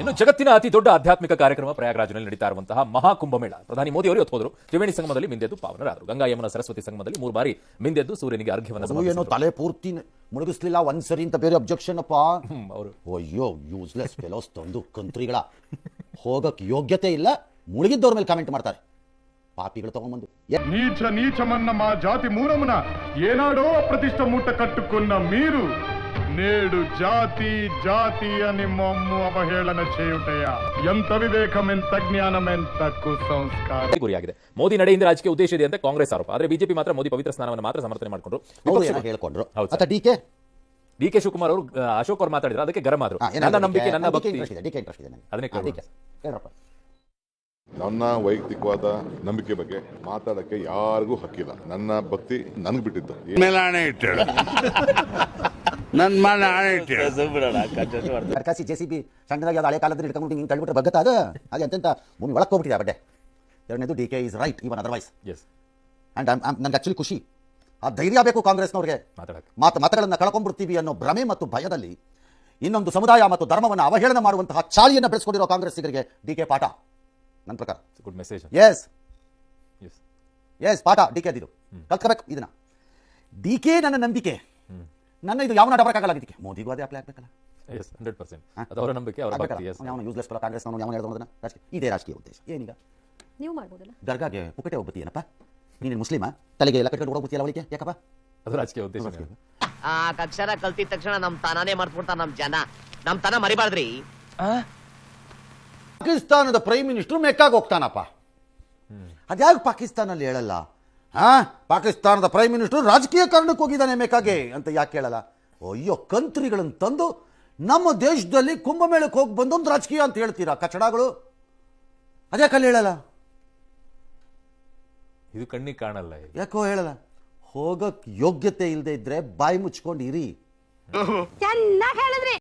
ಇನ್ನು ಜಗತ್ತಿನ ಅತಿ ದೊಡ್ಡ ಆಧ್ಯಾತ್ಮಿಕ ಕಾರ್ಯಕ್ರಮ ಪ್ರಯಾಗರಾಜ್ನಲ್ಲಿ ನಡೀತಾ ಇರುವಂತಹ ಮಹಾಕುಂಭಮೇಳ. ಪ್ರಧಾನಿ ಮೋದಿ ಅವರು ಹೋದರು. ತ್ರಿವೇಣಿ ಸಂಗಮದಲ್ಲಿ ಮಿಂದೆದ್ದು ಪಾವನರಾದರು. ಗಂಗಾ ಯಮುನಾ ಸರಸ್ವತಿ ಸಂಗಮದಲ್ಲಿ ಮೂರು ಬಾರಿ ಮಿಂದೆದ್ದು ಸೂರ್ಯನಿಗೆ ಅರ್ಘ್ಯವನ್ನು ಏನೋ ತಲೆ ಪೂರ್ತಿ ಮುಳುಗಿಸ್ಲಿಲ್ಲ ಒಂದ್ಸರಿ ಅಂತ ಬೇರೆ ಅಬ್ಜೆಕ್ಷನ್ ಅಪ್ಪ ಅವರು. ಅಯ್ಯೋ ಯೂಸ್ಲೆಸ್ ಫೆಲೋಸ್ ತಂದು ಕಂತ್ರಿಗಳ. ಹೋಗಕ್ ಯೋಗ್ಯತೆ ಇಲ್ಲ ಮುಳುಗಿದ್ದವ್ರ ಮೇಲೆ ಕಾಮೆಂಟ್ ಮಾಡ್ತಾರೆ. ಪಾಪಿಗಳು ತಗೊಂಡ್ಬಂದು. ನೀಚ ನೀಚ ಮನ್ನ ಮಾ ಜಾತಿ ಮೂರಮ್ಮನ ಏನಾಡೋ ಪ್ರತಿಷ್ಠ ಮೂಟ ಕಟ್ಟುಕೊಂಡ ಮೀರು. నేడు జాతి జాతి అని మమ్ము అవహేళన చేయుటయా ఎంత వివేకం ఎంత జ్ఞానం ఎంత కుసంస్కారం ಗುರಿಯಾಗಿದೆ ಮೋದಿ ನಡೆಯಿಂದ ರಾಜಕೀಯ ಉದ್ದೇಶ ಇದೆ ಅಂತ ಕಾಂಗ್ರೆಸ್ ಆರೋಪ ಆದರೆ ಬಿಜೆಪಿ ಮಾತ್ರ ಮೋದಿ ಪವಿತ್ರ ಸ್ನಾನವನ್ನು ಮಾತ್ರ ಸಮರ್ಥನೆ ಮಾಡಿಕೊಂಡ್ರು ಅವ್ರು ಏನೋ ಹೇಳ್ಕೊಂಡ್ರು ಹೌದು ಅಥವಾ D K D K Shivakumar ಅವರು ಆ, ಅಶೋಕ್ ಅವರು ಮಾತಾಡಿದ್ರು ಅದಕ್ಕೆ ಗರಂ ಆದ್ರು ನನ್ನ ನಂಬಿಕೆ ನನ್ನ ಭಕ್ತಿ ಡಿ ಕೆ ಇಂಟ್ರೆಸ್ಟ್ ಇದೆ ನನಗೆ. ಅದನ್ನೇ ಹಾ, ಕೇಳೋಣ. DK. ಹೇಳ್ರಪ್ಪ ನನ್ನ ವೈಯಕ್ತಿಕವಾದ ನಂಬಿಕೆ ಬಗ್ಗೆ ಮಾತಾಡಕ್ಕೆ ಯಾರಿಗೂ ಹಕ್ಕಿಲ್ಲ ನನ್ನ ಭಕ್ತಿ ನನಗೆ ಬಿಟ್ಟಿದ್ದು ಮೇಲೆ ಆಣೆ ಇಟ್ಟಳು ನನ್ನ ಮನ ಆಣೆ ಇಟ್ಟಳು ಸರ್ಕಾಸಿ ಜೆ ಸಿ ಬಿ ಸಣ್ಣದಾಗಿ ಅದು ಹಳೆ ಕಾಲದಲ್ಲಿ ಇಟ್ಕೊಂಡು ಹಿಂಗೆ ತಳ್ಳಿಬಿಟ್ರೆ ಬಗ್ಗತ್ತ ಅದು ಅದು ಅತ್ಯಂತ ಭೂಮಿ ಒಳಗೆ ಹೋಗ್ಬಿಟ್ಟಿದೆ ಆ ಬಡ್ಡೆ ಎರಡನೇದು D K is right even otherwise yes and ನನಗೆ ಆ್ಯಕ್ಚುಲಿ ಖುಷಿ. ಆ ಧೈರ್ಯ ಬೇಕು ಕಾಂಗ್ರೆಸ್ನವ್ರಿಗೆ. ಮಾತು ಮತಗಳನ್ನು ಕಳ್ಕೊಂಡ್ಬಿಡ್ತೀವಿ ಅನ್ನೋ ಭ್ರಮೆ ಮತ್ತು ಭಯದಲ್ಲಿ ಇನ್ನೊಂದು ಸಮುದಾಯ ಮತ್ತು ಧರ್ಮವನ್ನು ಅವಹೇಳನ ಮಾಡುವಂತಹ ಚಾಳಿಯನ್ನು ಬೆಳೆಸ್ಕೊಂಡಿರೋ ಕಾಂಗ್ರೆಸ್ ಕಾಂಗ್ರೆಸ್ಸಿಗರಿಗೆ ಡಿ ಕೆ ಪಾಠ. ನನ್ನ ಪ್ರಕಾರ. Good message yes yes yes ಪಾಠ ಡಿ ಕೆ ಅದಿದು. ಕಲ್ತ್ಕೋಬೇಕು ಇದನ್ನ. ಡಿ ಕೆ ನನ್ನ ನಂಬಿಕೆ. ನನ್ನ ಇದು ಯಾವ ನಾಟ ಬರೋಕ್ಕಾಗಲ್ಲ ಇದಕ್ಕೆ ಮೋದಿಗೂ ಅದೇ ಅಪ್ಲೈ ಆಗ್ಬೇಕಲ್ಲ. ಎಸ್ ಹಂಡ್ರೆಡ್ ಪರ್ಸೆಂಟ್ ಅದು ಅವರ ನಂಬಿಕೆ ಅವರ ಭಕ್ತಿ ಎಸ್ ಯಾವ ಯೂಸ್ಲೆಸ್ ಕಾಂಗ್ರೆಸ್ ಯಾವ ಹೇಳಿದ್ರು ರಾಜಕೀಯ ಇದೇ ರಾಜಕೀಯ ಉದ್ದೇಶ. ಏನೀಗ? ನೀವು ಮಾಡ್ಬೋದಲ್ಲ. ದರ್ಗಾಗೆ ಪುಕಟೆ ಹೋಗ್ಬಿಟ್ಟಿಯೇನಪ್ಪ ನೀನು ಮುಸ್ಲಿಮ? ತಲೆಗೆ ಎಲ್ಲ ಕಟ್ಕೊಂಡು ಹೋಗ್ಬಿಟ್ಟಿಯಲ್ಲ ಅವಳಿಗೆ? ಯಾಕಪ್ಪ? ಅದು ರಾಜಕೀಯ ಉದ್ದೇಶ ಆ ಅಕ್ಷರ ಕಲ್ತಿದ ತಕ್ಷಣ ನಮ್ ತಾನಾನೇ ಮಾಡ್ಬಿಡ್ತಾರೆ ನಮ್ ಜನ. ನಮ್ ತನ ಮರಿಬಾರ್ದ್ರಿ. ಪಾಕಿಸ್ತಾನದ ಪ್ರೈಮ್ ಮಿನಿಸ್ಟರ್ ಮೆಕ್ಕಾಗ ಹೋಗ್ತಾನಪ್ಪ. ಅದ್ಯಾಕೆ ಪಾಕಿಸ್ತಾನಲ್ಲಿ ಹೇಳಲ್ಲ? ಹಾ ಪಾಕಿಸ್ತಾನದ ಪ್ರೈಮ್ ಮಿನಿಸ್ಟರ್ ರಾಜಕೀಯ ಕಾರಣಕ್ಕೆ ಹೋಗಿದ್ದಾನೆ ಮೇಕಾಗೆ ಅಂತ ಯಾಕೆ ಹೇಳಲ್ಲ ಅಯ್ಯೋ ಕಂತ್ರಿಗಳನ್ನು ತಂದು ನಮ್ಮ ದೇಶದಲ್ಲಿ ಕುಂಭಮೇಳಕ್ಕೆ ಹೋಗಿ ಬಂದೊಂದು ರಾಜಕೀಯ ಅಂತ ಹೇಳ್ತೀರಾ ಕಚಡಗಳು? ಅದೇ ಕಲ್ಲಿ ಹೇಳಲ್ಲ? ಇದು ಕಣ್ಣಿಗೆ ಕಾಣಲ್ಲ ಯಾಕೋ ಹೇಳಲ್ಲ? ಹೋಗಕ್ ಯೋಗ್ಯತೆ ಇಲ್ಲದೆ ಇದ್ರೆ ಬಾಯಿ ಮುಚ್ಕೊಂಡಿರಿ. ಚೆನ್ನಾಗಿ ಹೇಳಿದ್ರಿ.